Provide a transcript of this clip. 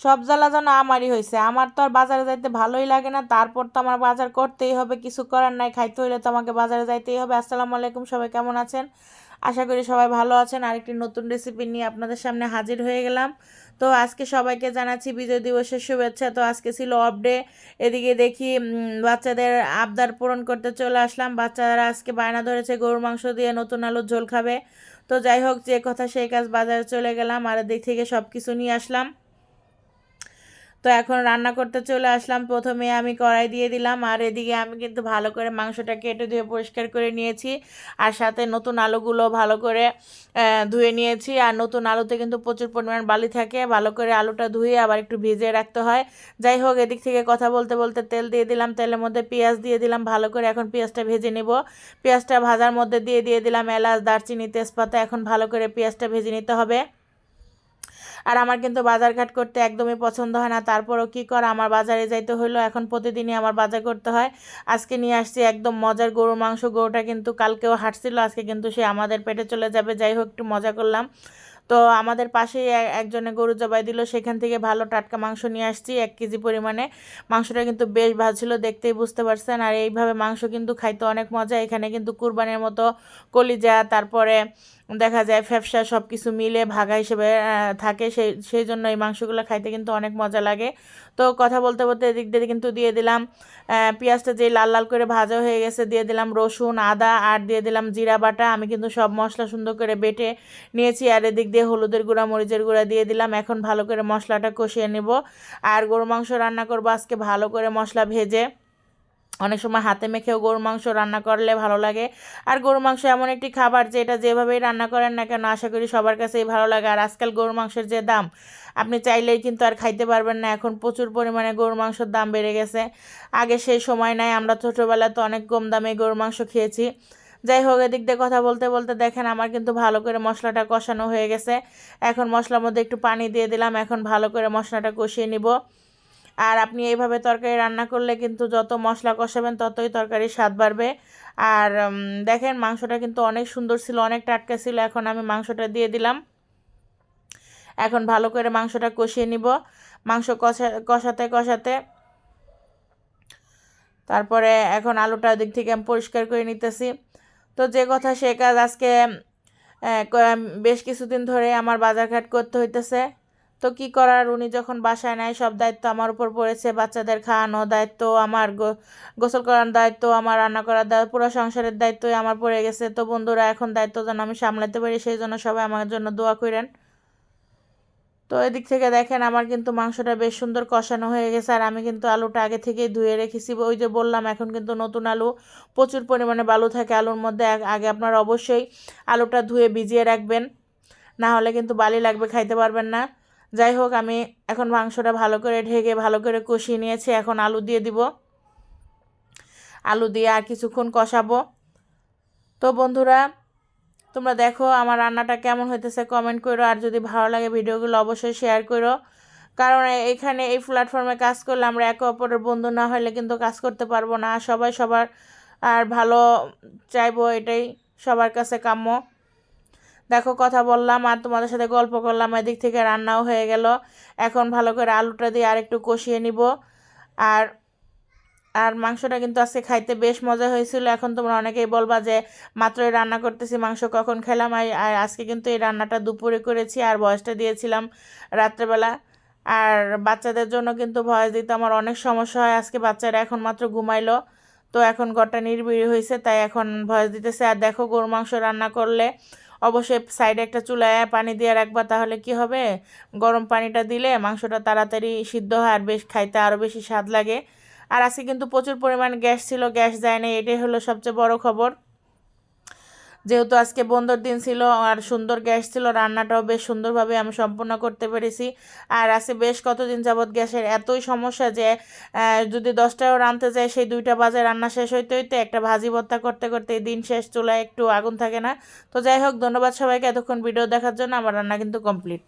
সব জ্বালা যেন আমারই হয়েছে। আমার তো আর বাজারে যাইতে ভালোই লাগে না, তারপর তো আমার বাজার করতেই হবে, কিছু করার নাই, খাইতে হইলে তো আমাকে বাজারে যাইতেই হবে। আসসালামু আলাইকুম, সবাই কেমন আছেন? আশা করি সবাই ভালো আছেন। আরেকটি নতুন রেসিপি নিয়ে আপনাদের সামনে হাজির হয়ে গেলাম। তো আজকে সবাইকে জানাচ্ছি বিজয় দিবসের শুভেচ্ছা। তো আজকে ছিল অফ ডে এদিকে দেখি বাচ্চাদের আবদার পূরণ করতে চলে আসলাম। বাচ্চারা আজকে বায়না ধরেছে, গরুর মাংস দিয়ে নতুন আলুর ঝোল খাবে। তো যাই হোক, যে কথা সেই কাজ বাজারে চলে গেলাম, আর এদিক থেকে সব কিছু নিয়ে আসলাম। তো এখন রান্না করতে চলে আসলাম। প্রথমে আমি কড়াই দিয়ে দিলাম আর এদিকে আমি কিন্তু ভালো করে মাংসটা কেটে ধুয়ে পরিষ্কার করে নিয়েছি আর সাথে নতুন আলুগুলো ভালো করে ধুয়ে নিয়েছি। আর নতুন আলুতে কিন্তু প্রচুর পরিমাণ বালি থাকে। ভালো করে আলুটা ধুয়ে আবার একটু ভিজিয়ে রাখতে হয়। যাই হোক, এদিক থেকে কথা বলতে বলতে তেল দিয়ে দিলাম। তেলের মধ্যে পেঁয়াজ দিয়ে দিলাম। ভালো করে এখন পেঁয়াজটা ভেজে নেব। পেঁয়াজটা ভাজার মধ্যে দিয়ে দিয়ে দিলাম এলাচ, দারচিনি, তেজপাতা। এখন ভালো করে পেঁয়াজটা ভেজে নিতে হবে। আর আমার কিন্তু বাজার ঘাট করতে একদমই পছন্দ হয় না। তারপরও কী কর, আমার বাজারে যাইতে হইল, এখন প্রতিদিনই আমার বাজার করতে হয়। আজকে নিয়ে আসছি একদম মজার গরুর মাংস। গরুটা কিন্তু কালকেও হাঁটছিল, আজকে কিন্তু সে আমাদের পেটে চলে যাবে, যাই হোক একটু মজা করলাম। তো আমাদের পাশেই একজনে গরু জবাই দিল, সেখান থেকে ভালো টাটকা মাংস নিয়ে আসছি, এক কেজি পরিমাণে। মাংসটা কিন্তু বেশ ভালো ছিল, দেখতেই বুঝতে পারছেন। আর এইভাবে মাংস কিন্তু খাইতে অনেক মজা। এখানে কিন্তু কুরবানের মতো কলিজা, তারপরে দেখা যায় ফ্যাপসা সব কিছু মিলে ভাগা হিসেবে থাকে। সেই সেই জন্য এই মাংসগুলো খাইতে কিন্তু অনেক মজা লাগে। তো কথা বলতে বলতে এদিক দিয়ে কিন্তু দিয়ে দিলাম পেঁয়াজটা যেই লাল লাল করে ভাজা হয়ে গেছে, দিয়ে দিলাম রসুন, আদা, আর দিয়ে দিলাম জিরা বাটা। আমি কিন্তু সব মশলা সুন্দর করে বেটে নিয়েছি, আর এদিক দিয়ে হলুদের গুঁড়া, মরিচের গুঁড়া দিয়ে দিলাম। এখন ভালো করে মশলাটা কষিয়ে নেব। আর গরু মাংস রান্না করব আজকে ভালো করে মশলা ভেজে। অনেক সময় হাতে মেখেও গরু মাংস রান্না করলে ভালো লাগে। আর গরু মাংস এমন একটি খাবার যেটা যেভাবেই রান্না করেন না কেন, আশা করি সবার কাছেই ভালো লাগে। আর আজকাল গরু মাংসের যে দাম, আপনি চাইলেই কিন্তু আর খাইতে পারবেন না। এখন প্রচুর পরিমাণে গরু মাংসের দাম বেড়ে গেছে। আগে সেই সময় নাই, আমরা ছোটোবেলায় তো অনেক কম দামে গরু মাংস খেয়েছি। যাই হোক, এদিক দিয়ে কথা বলতে বলতে দেখেন আমার কিন্তু ভালো করে মশলাটা কষানো হয়ে গেছে। এখন মশলার মধ্যে একটু পানি দিয়ে দিলাম। এখন ভালো করে মশলাটা কষিয়ে নিব। আর আপনি এইভাবে তরকারি রান্না করলে কিন্তু যত মশলা কষাবেন, ততই তরকারির স্বাদ বাড়বে। আর দেখেন মাংসটা কিন্তু অনেক সুন্দর ছিল অনেক টাটকা ছিল, এখন আমি মাংসটা দিয়ে দিলাম। এখন ভালো করে মাংসটা কষিয়ে নিব। মাংস কষা, কষাতে কষাতে। তারপরে এখন আলুটা দিক থেকে আমি পরিষ্কার করে নিতেছি। তো যে কথা সে কাজ আজকে বেশ কিছুদিন ধরে আমার বাজারঘাট করতে হইতেছে। তো কি করার? উনি যখন বাসায় নেয় সব দায়িত্ব আমার উপর পড়েছে। বাচ্চাদের খাওয়ানো দায়িত্ব, আমার গোসল করার দায়িত্ব, আমার রান্না করার দায়িত্ব, পুরো সংসারের দায়িত্বই আমার পড়ে গেছে। তো বন্ধুরা, এখন দায়িত্ব যেন আমি সামলাতে পারি, সেই জন্য সবাই আমার জন্য দোয়া করেন। তো এদিক থেকে দেখেন, আমার কিন্তু মাংসটা বেশ সুন্দর কষানো হয়ে গেছে, আর আমি কিন্তু আলুটা আগে থেকেই ধুয়ে রেখেছি। ওই যে বললাম, এখন কিন্তু নতুন আলু প্রচুর পরিমাণে বালু থাকে আলুর মধ্যে আগে আপনার অবশ্যই আলুটা ধুয়ে ভিজিয়ে রাখবেন। না হলে কিন্তু বালি লাগবে, খাইতে পারবেন না। যাই হোক, আমি এখন মাংসটা ভালো করে ঢেকে ভালো করে কষিয়ে নিয়েছি। এখন আলু দিয়ে দিব। আলু দিয়ে আর কিছুক্ষণ কষাবো। তো বন্ধুরা, তোমরা দেখো আমার রান্নাটা কেমন হইতেছে কমেন্ট করো। আর যদি ভালো লাগে ভিডিওগুলো অবশ্যই শেয়ার করো। কারণ এখানে এই প্ল্যাটফর্মে কাজ করলে আমরা একে অপরের বন্ধু না হলে কিন্তু কাজ করতে পারব না। সবাই সবার, আর ভালো চাইব এটাই সবার কাছে কাম্য। দেখো, কথা বললাম আর তোমাদের সাথে গল্প করলাম, এদিক থেকে রান্নাও হয়ে গেল। এখন ভালো করে আলুটা দিয়ে আর একটু কষিয়ে নিব। আর আর মাংসটা কিন্তু আজকে খাইতে বেশ মজা হয়েছিল। এখন তোমরা অনেকেই বলবা যে, মাত্রই রান্না করতেছি, মাংস কখন খেলাম? আর আজকে কিন্তু এই রান্নাটা দুপুরে করেছি আর বয়সটা দিয়েছিলাম রাত্রেবেলা। আর বাচ্চাদের জন্য কিন্তু ভয়েস দিতে আমার অনেক সমস্যা হয়। আজকে বাচ্চারা এখন মাত্র ঘুমাইলো, তো এখন ঘরটা নির্বিড়ি হয়েছে, তাই এখন ভয়েস দিতেছে। আর দেখো গরু মাংস রান্না করলে অবশ্যই সাইডে একটা চুলায় পানি দিয়ে রাখবা, তাহলে কি হবে? গরম পানিটা দিলে মাংসটা তাড়াতাড়ি সিদ্ধ হয় আর বেশ খাইতে আরও বেশি স্বাদ লাগে। আর আজকে কিন্তু প্রচুর পরিমাণ গ্যাস ছিল, গ্যাস যায় না এটাই হলো সবচেয়ে বড় খবর। যেহেতু আজকে বন্ধর দিন ছিল আর সুন্দর গ্যাস ছিল, রান্নাটাও বেশ সুন্দরভাবে আমি সম্পূর্ণ করতে পেরেছি। আর আজকে বেশ কতদিন যাবৎ গ্যাসের এতই সমস্যা যে যদি দশটাও রাঁধতে যায়, সেই দুইটা বাজে রান্না শেষ হইতে হইতে একটা ভাজি ভত্তা করতে করতে দিন শেষ, চুলায় একটু আগুন থাকে না। তো যাই হোক, ধন্যবাদ সবাইকে এতক্ষণ ভিডিও দেখার জন্য। আমার রান্না কিন্তু কমপ্লিট।